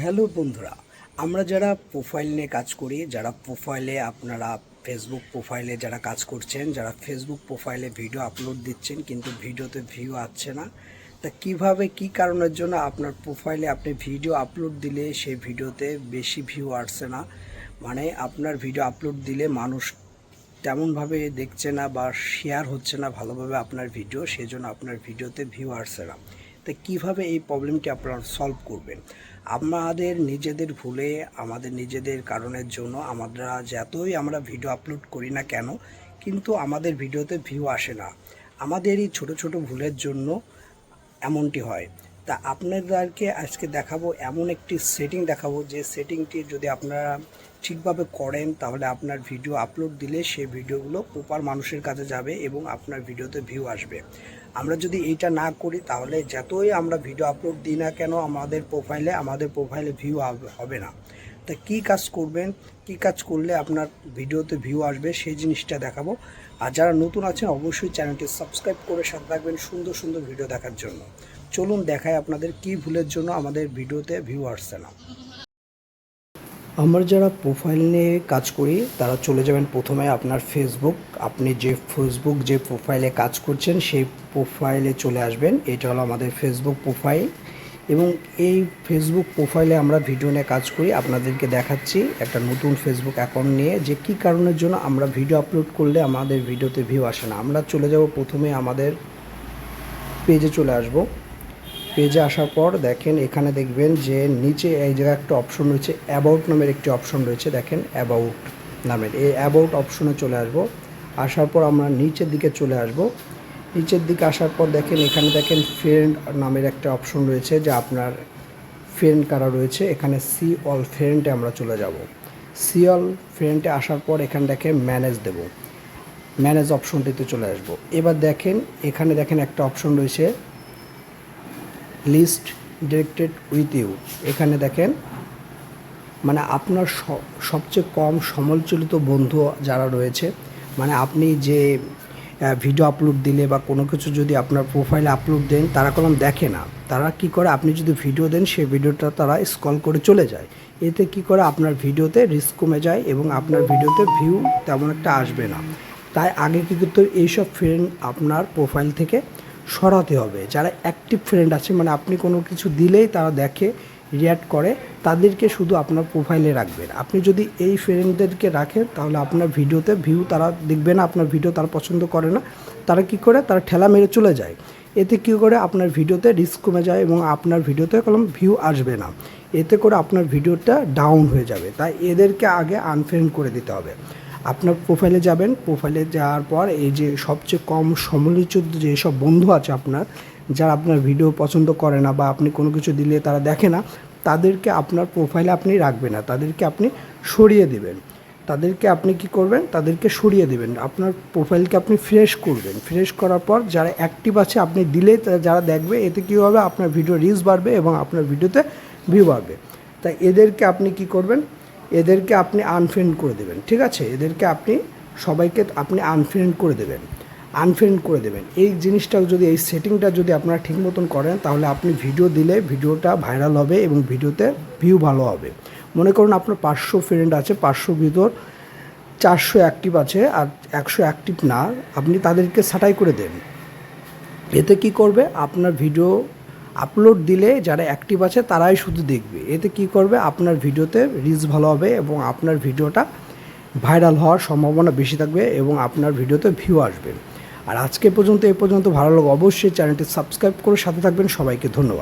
Hello বন্ধুরা, আমরা যারা প্রোফাইল নিয়ে কাজ করি, যারা প্রোফাইলে আপনারা ফেসবুক প্রোফাইলে যারা কাজ করছেন, যারা ফেসবুক প্রোফাইলে ভিডিও আপলোড দিচ্ছেন, কিন্তু ভিডিওতে ভিউ আসছে না, তা কীভাবে, কি কারণের জন্য আপনার প্রোফাইলে আপনি ভিডিও আপলোড দিলে সেই ভিডিওতে বেশি ভিউ আসছে না? মানে আপনার ভিডিও আপলোড দিলে মানুষ তেমনভাবে দেখছে না বা শেয়ার হচ্ছে না ভালোভাবে আপনার ভিডিও সেই জন্য আপনার ভিডিওতে ভিউ আসছে না। তা কীভাবে এই প্রবলেমটি আপনারা সলভ করবেন? আমাদের নিজেদের ভুলে, আমাদের নিজেদের কারণের জন্য আমরা যতই আমরা ভিডিও আপলোড করি না কেন, কিন্তু আমাদের ভিডিওতে ভিউ আসে না। আমাদের এই ছোটো ছোটো ভুলের জন্য এমনটি হয়। তা আপনাদেরকে আজকে দেখাবো এমন একটি সেটিং দেখাবো, যে সেটিংটি যদি আপনারা ঠিকভাবে করেন, তাহলে আপনার ভিডিও আপলোড দিলে সেই ভিডিওগুলো প্রপার মানুষের কাছে যাবে এবং আপনার ভিডিওতে ভিউ আসবে। আমরা যদি এইটা না করি, তাহলে যতই আমরা ভিডিও আপলোড দিই না কেন, আমাদের প্রোফাইলে আমাদের প্রোফাইলে ভিউ হবে না। তা কী কাজ করবেন? কী কাজ করলে আপনার ভিডিওতে ভিউ আসবে? সেই জিনিসটা দেখাবো। আর যারা নতুন আছেন, অবশ্যই চ্যানেলটি সাবস্ক্রাইব করে সাথে থাকবেন সুন্দর সুন্দর ভিডিও দেখার জন্য। চলুন দেখায় আপনাদের কী ভুলের জন্য আমাদের ভিডিওতে ভিউ আসছে না। আমরা যারা প্রোফাইল নিয়ে কাজ করি, তারা চলে যাবেন প্রথমে আপনার ফেসবুক আপনি যে ফেসবুক যে প্রোফাইলে কাজ করছেন, সেই প্রোফাইলে চলে আসবেন। এটা হলো আমাদের ফেসবুক প্রোফাইল এবং এই ফেসবুক প্রোফাইলে আমরা ভিডিও নিয়ে কাজ করি। আপনাদেরকে দেখাচ্ছি একটা নতুন ফেসবুক অ্যাকাউন্ট নিয়ে যে কী কারণের জন্য আমরা ভিডিও আপলোড করলে আমাদের ভিডিওতে ভিউ আসে না। আমরা চলে যাব প্রথমে আমাদের পেজে চলে আসব। পেজে আসার পর দেখেন, এখানে দেখবেন যে নিচে এই জায়গায় একটা অপশন রয়েছে অ্যাবাউট নামের একটি অপশন রয়েছে, দেখেন অ্যাবাউট নামের। এই অ্যাবাউট অপশনে চলে আসব। আসার পর আমরা নিচের দিকে চলে আসব। নিচের দিকে আসার পর দেখেন, এখানে দেখেন ফ্রেন্ড নামের একটা অপশন রয়েছে, যে আপনার ফ্রেন্ড কারা রয়েছে, এখানে সি অল ফ্রেন্ডে আমরা চলে যাব। সি অল ফ্রেন্ডে আসার পর এখানে দেখেন ম্যানেজ দেব। ম্যানেজ অপশনটিতে চলে আসব। এবার দেখেন, এখানে দেখেন একটা অপশন রয়েছে লিস্ট ডিরেক্টেড উইথ ইউ এখানে দেখেন মানে আপনার সবচেয়ে কম সমালোচিত বন্ধু যারা রয়েছে মানে আপনি যে ভিডিও আপলোড দিলে বা কোনো কিছু যদি আপনার প্রোফাইলে আপলোড দেন, তারা কলম দেখে না। তারা কি করে? আপনি যদি ভিডিও দেন, সেই ভিডিওটা তারা স্কল করে চলে যায়। এতে কি করে? আপনার ভিডিওতে রিস্ক কমে যায় এবং আপনার ভিডিওতে ভিউ তেমন একটা আসবে না। তাই আগে কি করতে এইসব ফ্রেন্ড আপনার প্রোফাইল থেকে সরাতে হবে। যারা অ্যাক্টিভ ফ্রেন্ড আছে মানে আপনি কোনো কিছু দিলেই তারা দেখে রিয়াক্ট করে, তাদেরকে শুধু আপনার প্রোফাইলে রাখবেন। আপনি যদি এই ফ্রেন্ডদেরকে রাখেন, তাহলে আপনার ভিডিওতে ভিউ তারা দেখবে না, আপনার ভিডিও তারা পছন্দ করে না। তারা কি করে? তারা ঠেলা মেরে চলে যায়। এতে কী করে? আপনার ভিডিওতে রিস্ক কমে যায় এবং আপনার ভিডিওতে কলম ভিউ আসবে না। এতে করে আপনার ভিডিওটা ডাউন হয়ে যাবে। তাই এদেরকে আগে আনফ্রেন্ড করে দিতে হবে। আপনার প্রোফাইলে যাবেন প্রোফাইলে যাওয়ার পর এই যে সবচেয়ে কম সমালোচিত যেসব বন্ধু আছে আপনার, যারা আপনার ভিডিও পছন্দ করে না বা আপনি কোনো কিছু দিলে তারা দেখে না, তাদেরকে আপনার প্রোফাইলে আপনি রাখবেন না। তাদেরকে আপনি সরিয়ে দেবেন। তাদেরকে আপনি কি করবেন? তাদেরকে সরিয়ে দেবেন। আপনার প্রোফাইলকে আপনি ফ্রেশ করবেন। ফ্রেশ করার পর যারা অ্যাক্টিভ আছে, আপনি দিলে যারা দেখবে, এতে কী হবে? আপনার ভিডিও রিচ বাড়বে এবং আপনার ভিডিওতে ভিউ বাড়বে। তাই এদেরকে আপনি কি করবেন? এদেরকে আপনি আনফ্রেন্ড করে দেবেন, ঠিক আছে? এদেরকে আপনি, সবাইকে আপনি আনফ্রেন্ড করে দেবেন আনফ্রেন্ড করে দেবেন। এই জিনিসটা যদি, এই সেটিংটা যদি আপনারা ঠিক মতন করেন, তাহলে আপনি ভিডিও দিলে ভিডিওটা ভাইরাল হবে এবং ভিডিওতে ভিউ ভালো হবে। মনে করুন আপনার পাঁচশো ফ্রেন্ড আছে, পাঁচশো ভিতর চারশো অ্যাক্টিভ আছে আর একশো অ্যাক্টিভ না, আপনি তাদেরকে ছাঁটাই করে দেন। এতে কি করবে? আপনার ভিডিও আপলোড দিলে যারা অ্যাক্টিভ আছে তারাই শুধু দেখবে। এতে কি করবে? আপনার ভিডিওতে রিচ ভালো হবে এবং আপনার ভিডিওটা ভাইরাল হওয়ার সম্ভাবনা বেশি থাকবে এবং আপনার ভিডিওতে ভিউ আসবে। আর আজকে পর্যন্ত, এ পর্যন্ত ভালো লাগে অবশ্যই চ্যানেলটি সাবস্ক্রাইব করে সাথে থাকবেন। সবাইকে ধন্যবাদ।